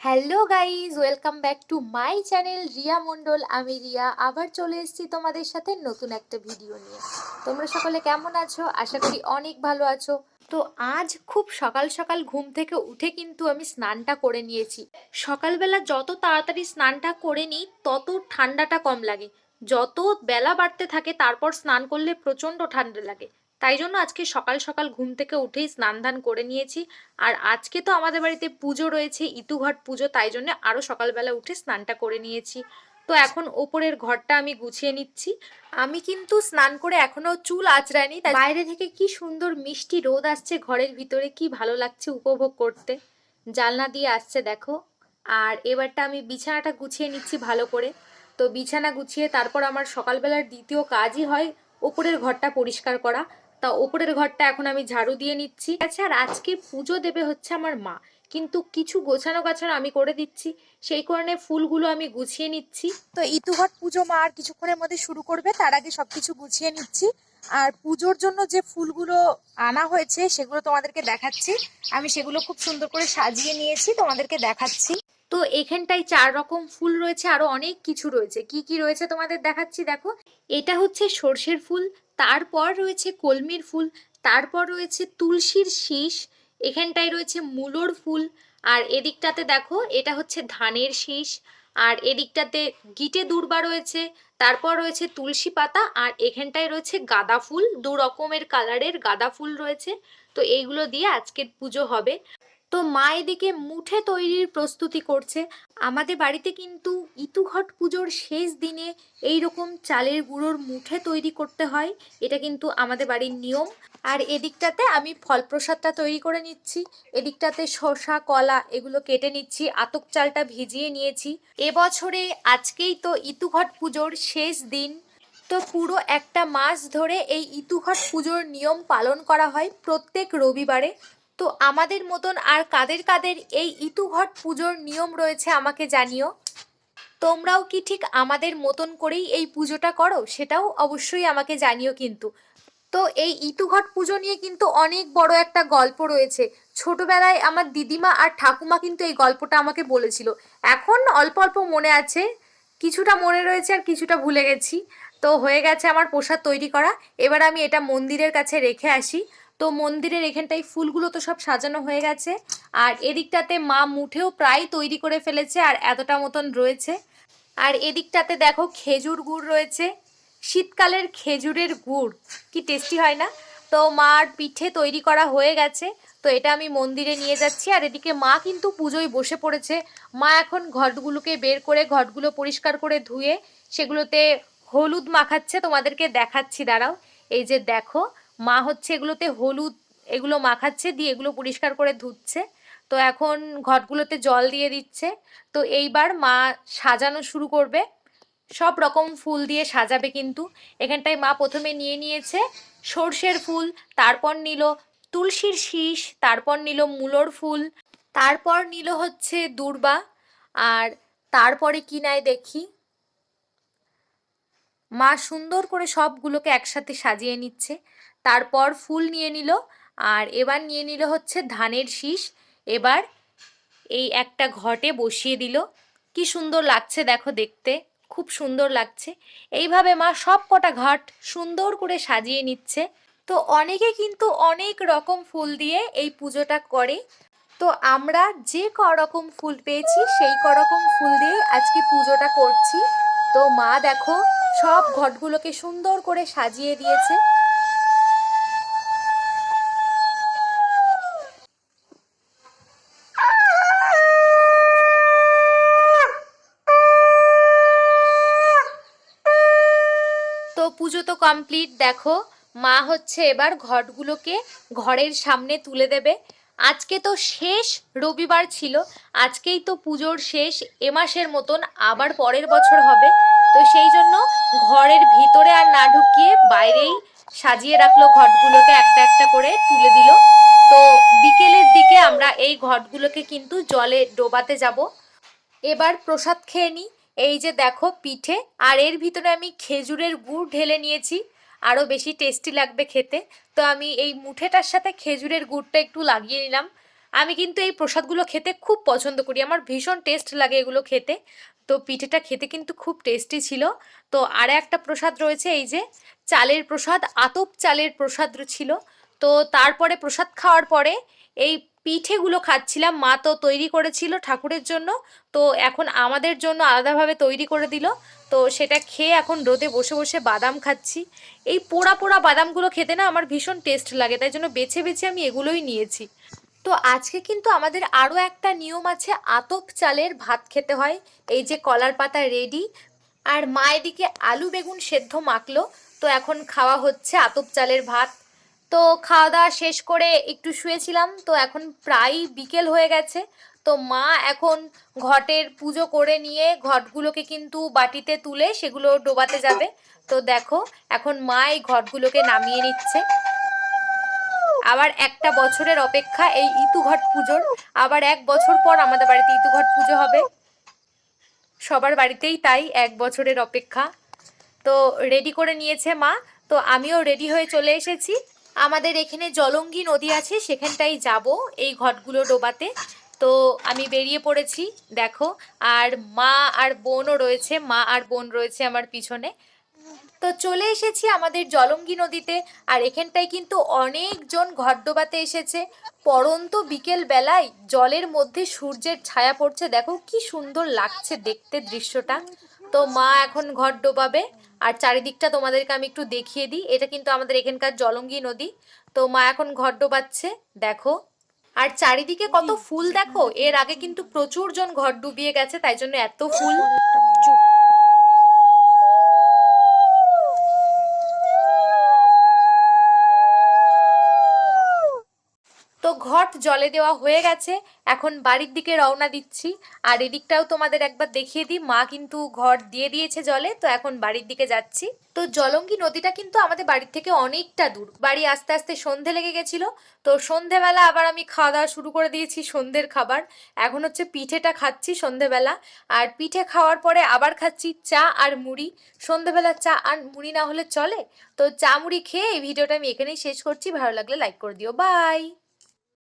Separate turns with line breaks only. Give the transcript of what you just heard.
Hello guys welcome back to my channel Riya Mondal আমি রিয়া। আবার চলে এসেছি তোমাদের সাথে নতুন একটা ভিডিও নিয়ে। তোমরা সকলে কেমন আছো? আশা করি অনেক ভালো আছো। তো আজ খুব সকাল সকাল ঘুম থেকে উঠে কিন্তু আমি স্নানটা করে নিয়েছি। সকালবেলা যত তাড়াতাড়ি স্নানটা করে নিই, তত ঠান্ডাটা কম লাগে। যত বেলা বাড়তে থাকে, তারপর স্নান করলে প্রচণ্ড ঠান্ডা লাগে। তাই জন্য আজকে সকাল সকাল ঘুম থেকে উঠেই স্নান ধান করে নিয়েছি। আর আজকে তো আমাদের বাড়িতে পুজো রয়েছে, ইতুঘট পুজো, তাই জন্য আরও সকালবেলা উঠে স্নানটা করে নিয়েছি। তো এখন ওপরের ঘরটা আমি গুছিয়ে নিচ্ছি। আমি কিন্তু স্নান করে এখনও চুল আঁচড়াইনি, তাই বাইরে থেকে কি সুন্দর মিষ্টি রোদ আসছে ঘরের ভিতরে, কি ভালো লাগছে উপভোগ করতে। জানলা দিয়ে আসছে, দেখো। আর এবারটা আমি বিছানাটা গুছিয়ে নিচ্ছি ভালো করে। তো বিছানা গুছিয়ে তারপর আমার সকালবেলার দ্বিতীয় কাজই হয় ওপরের ঘরটা পরিষ্কার করা। তা ওপরের ঘরটা এখন আমি ঝাড়ু দিয়ে নিচ্ছি। আচ্ছা আর আজকে পুজো দেবে হচ্ছে আমার মা। কিন্তু কিছু গোছানো গাছানো আমি করে দিচ্ছি। সেই কারণে ফুলগুলো আমি গুছিয়ে নিচ্ছি।
তো ইতুঘট পুজো মা আর কিছুক্ষণের মধ্যে শুরু করবে। তার আগে সবকিছু গুছিয়ে নিচ্ছি। আর পুজোর জন্য যে ফুলগুলো আনা হয়েছে সেগুলো তোমাদেরকে দেখাচ্ছি। আমি সেগুলো খুব সুন্দর করে সাজিয়ে নিয়েছি তোমাদেরকে দেখাচ্ছি।
তো এখানটায় চার রকম ফুল রয়েছে আরও অনেক কিছু রয়েছে। কি কি রয়েছে তোমাদের দেখাচ্ছি দেখো। এটা হচ্ছে সর্ষের ফুল তারপর রয়েছে কলমির ফুল, তারপর রয়েছে তুলসীর শীষ, এখানটায় রয়েছে মূলোর ফুল, আর এদিকটাতে দেখো, এটা হচ্ছে ধানের শীষ, আর এদিকটাতে গিটে দূর্বা রয়েছে, তারপর রয়েছে তুলসী পাতা, আর এখানটায় রয়েছে গাঁদা ফুল, দু রকমের কালারের গাঁদা ফুল রয়েছে, তো এইগুলো দিয়ে আজকের পুজো হবে। তো মা এদিকে মুঠে তৈরির প্রস্তুতি করছে। আমাদের বাড়িতে কিন্তু ইতুঘট পুজোর শেষ দিনে এই রকম চালের গুঁড়োর মুঠে তৈরি করতে হয়, এটা কিন্তু আমাদের বাড়ির নিয়ম। আর এদিকটাতে আমি ফল প্রসাদটা তৈরি করে নিচ্ছি, এদিকটাতে শসা, কলা এগুলো কেটে নিচ্ছি, আতক চালটা ভিজিয়ে নিয়েছি। এবছরে আজকেই তো ইতুঘট পুজোর শেষ দিন। তো পুরো একটা মাস ধরে এই ইতুঘট পুজোর নিয়ম পালন করা হয় প্রত্যেক রবিবারে। তো আমাদের মতন আর কাদের কাদের এই ইতুঘট পুজোর নিয়ম রয়েছে আমাকে জানিও? তোমরাও কি ঠিক আমাদের মতন করেই এই পুজোটা করো? সেটাও অবশ্যই আমাকে জানিও কিন্তু। তো এই ইতুঘট পুজো নিয়ে কিন্তু অনেক বড় একটা গল্প রয়েছে। ছোটবেলায় আমার দিদিমা আর ঠাকুমা কিন্তু এই গল্পটা আমাকে বলেছিল। এখন অল্প অল্প মনে আছে। কিছুটা মনে রয়েছে আর কিছুটা ভুলে গেছি। তো হয়ে গেছে আমার প্রসাদ তৈরি করা। এবার আমি এটা মন্দিরের কাছে রেখে আসি। তো মন্দিরের এখানটায় ফুলগুলো তো সব সাজানো হয়ে গেছে। আর এদিকটাতে মা মুঠেও প্রায় তৈরি করে ফেলেছে আর এতটা মতন রয়েছে। আর এদিকটাতে দেখো খেজুর গুড় রয়েছে। শীতকালের খেজুরের গুড়, কি টেস্টি হয় না? তো মার পিঠে তৈরি করা হয়ে গেছে। তো এটা আমি মন্দিরে নিয়ে যাচ্ছি। আর এদিকে মা কিন্তু পুজোয় বসে পড়েছে। মা এখন ঘটগুলোকে বের করে ঘটগুলো পরিষ্কার করে ধুয়ে সেগুলোতে হলুদ মাখাচ্ছে। তোমাদেরকে দেখাচ্ছি, দাঁড়াও। এই যে দেখো মা হচ্ছে এগুলোতে হলুদ, এগুলো মাখাচ্ছে, দিয়ে এগুলো পরিষ্কার করে ধুচ্ছে। তো এখন ঘটগুলোতে জল দিয়ে দিচ্ছে। তো এইবার মা সাজানো শুরু করবে। সব রকম ফুল দিয়ে সাজাবে কিন্তু। এখানটায় মা প্রথমে নিয়ে নিয়েছে সর্ষের ফুল, তারপর নিল তুলসীর শীষ, তারপর নিল মূলোর ফুল, তারপর নিল হচ্ছে দূর্বা, আর তারপরে কি নেয় দেখি। মা সুন্দর করে সবগুলোকে একসাথে সাজিয়ে নিচ্ছে। তারপর ফুল নিয়ে নিল, আর এবার নিয়ে নিল হচ্ছে ধানের শীষ। এবার এই একটা ঘটে বসিয়ে দিল। কি সুন্দর লাগছে দেখো দেখতে, খুব সুন্দর লাগছে। এইভাবে মা সব কটা ঘাট সুন্দর করে সাজিয়ে নিচ্ছে। তো অনেকে কিন্তু অনেক রকম ফুল দিয়ে এই পুজোটা করে। তো আমরা যে ক রকম ফুল পেয়েছি, সেই ক রকম ফুল দিয়ে আজকে পুজোটা করছি। তো মা দেখো সব ঘটগুলোকে সুন্দর করে সাজিয়ে দিয়েছে তো পুজো তো কমপ্লিট দেখো। মা হচ্ছে এবার ঘটগুলোকে ঘরের সামনে তুলে দেবে। আজকে তো শেষ রবিবার ছিল, আজকেই তো পুজোর শেষ, এ মাসের মতন আবার পরের বছর হবে। তো সেই জন্য ঘরের ভিতরে আর না ঢুকিয়ে বাইরেই সাজিয়ে রাখল ঘটগুলোকে, একটা একটা করে তুলে দিল। তো বিকেলের দিকে আমরা এই ঘটগুলোকে কিন্তু জলে ডোবাতে যাব। এবার প্রসাদ খেয়ে নিই। এই যে দেখো পিঠে, আর এর ভিতরে আমি খেজুরের গুড় ঢেলে নিয়েছি। আরও বেশি টেস্টি লাগবে খেতে। তো আমি এই মুঠেটার সাথে খেজুরের গুড়টা একটু লাগিয়ে নিলাম। আমি কিন্তু এই প্রসাদগুলো খেতে খুব পছন্দ করি। আমার ভীষণ টেস্ট লাগে এগুলো খেতে। তো পিঠেটা খেতে কিন্তু খুব টেস্টি ছিল। তো আর একটা প্রসাদ রয়েছে, এই যে চালের প্রসাদ, আতপ চালের প্রসাদ ছিল। তো তারপরে প্রসাদ খাওয়ার পরে এই পিঠেগুলো খাচ্ছিলাম, মা তো তৈরি করেছিল ঠাকুরের জন্য। তো এখন আমাদের জন্য আলাদাভাবে তৈরি করে দিল। তো সেটা খেয়ে এখন রোদে বসে বসে বাদাম খাচ্ছি। এই পোড়া পোড়া বাদামগুলো খেতে না আমার ভীষণ টেস্ট লাগে, তাই জন্য বেছে বেছে আমি এগুলোই নিয়েছি। তো আজকে কিন্তু আমাদের আরও একটা নিয়ম আছে, আতপ চালের ভাত খেতে হয়। এই যে কলার পাতা রেডি আর মা এদিকে আলু বেগুন সেদ্ধ মাখলো। তো এখন খাওয়া হচ্ছে আতপ চালের ভাত। তো খাওয়া দাওয়া শেষ করে একটু শুয়েছিলাম, তো এখন প্রায় বিকেল হয়ে গেছে। তো মা এখন ঘটের পুজো করে নিয়ে ঘটগুলোকে কিন্তু বাটিতে তুলে সেগুলো ডোবাতে যাবে। তো দেখো, এখন মা এই ঘটগুলোকে নামিয়ে নিচ্ছে। আবার একটা বছরের অপেক্ষা এই ইতুঘট পুজোর। আবার এক বছর পর আমাদের বাড়িতে ইতুঘট পুজো হবে। সবার বাড়িতেই তাই এক বছরের অপেক্ষা। তো রেডি করে নিয়েছে মা। তো আমিও রেডি হয়ে চলে এসেছি। আমাদের এখানে জলঙ্গি নদী আছে, সেখানটাই যাব এই ঘটগুলো ডোবাতে। তো আমি বেরিয়ে পড়েছি, দেখো, আর মা আর বোনও রয়েছে, মা আর বোন রয়েছে আমার পিছনে। তো চলে এসেছি আমাদের জলঙ্গি নদীতে, আর এখানটায় কিন্তু অনেকজন ঘট ডোবাতে এসেছে। পরন্ত বিকেল বেলায় জলের মধ্যে সূর্যের ছায়া পড়ছে, দেখো কি সুন্দর লাগছে দেখতে দৃশ্যটা। তো মা এখন ঘর ডোবাবে। আর চারিদিকটা তোমাদেরকে আমি একটু দেখিয়ে দিই। এটা কিন্তু আমাদের এখানকার জলঙ্গি নদী। তো মা এখন ঘর ডোবাচ্ছে দেখো। আর চারিদিকে কত ফুল দেখো। এর আগে কিন্তু প্রচুর জন ঘর ডুবিয়ে গেছে তাই জন্য এত ফুল। তো ঘট জলে দেওয়া হয়ে গেছে, এখন বাড়ির দিকে রওনা দিচ্ছি। আর এদিকটাও তোমাদের একবার দেখিয়ে দিই, মা কিন্তু ঘর দিয়ে দিয়েছে জলে, তো এখন বাড়ির দিকে যাচ্ছি। তো জলঙ্গি নদীটা কিন্তু আমাদের বাড়ির থেকে অনেকটা দূর। বাড়ি আস্তে আস্তে সন্ধে লেগে গেছিল, তো সন্ধেবেলা আবার আমি খাওয়া দাওয়া শুরু করে দিয়েছি সন্ধ্যের খাবার। এখন হচ্ছে পিঠেটা খাচ্ছি সন্ধেবেলা, আর পিঠে খাওয়ার পরে আবার খাচ্ছি চা আর মুড়ি। সন্ধেবেলা চা আর মুড়ি না হলে চলে? তো চা মুড়ি খেয়ে এই ভিডিওটা আমি এখানেই শেষ করছি, ভালো লাগলে লাইক করে দিও বাই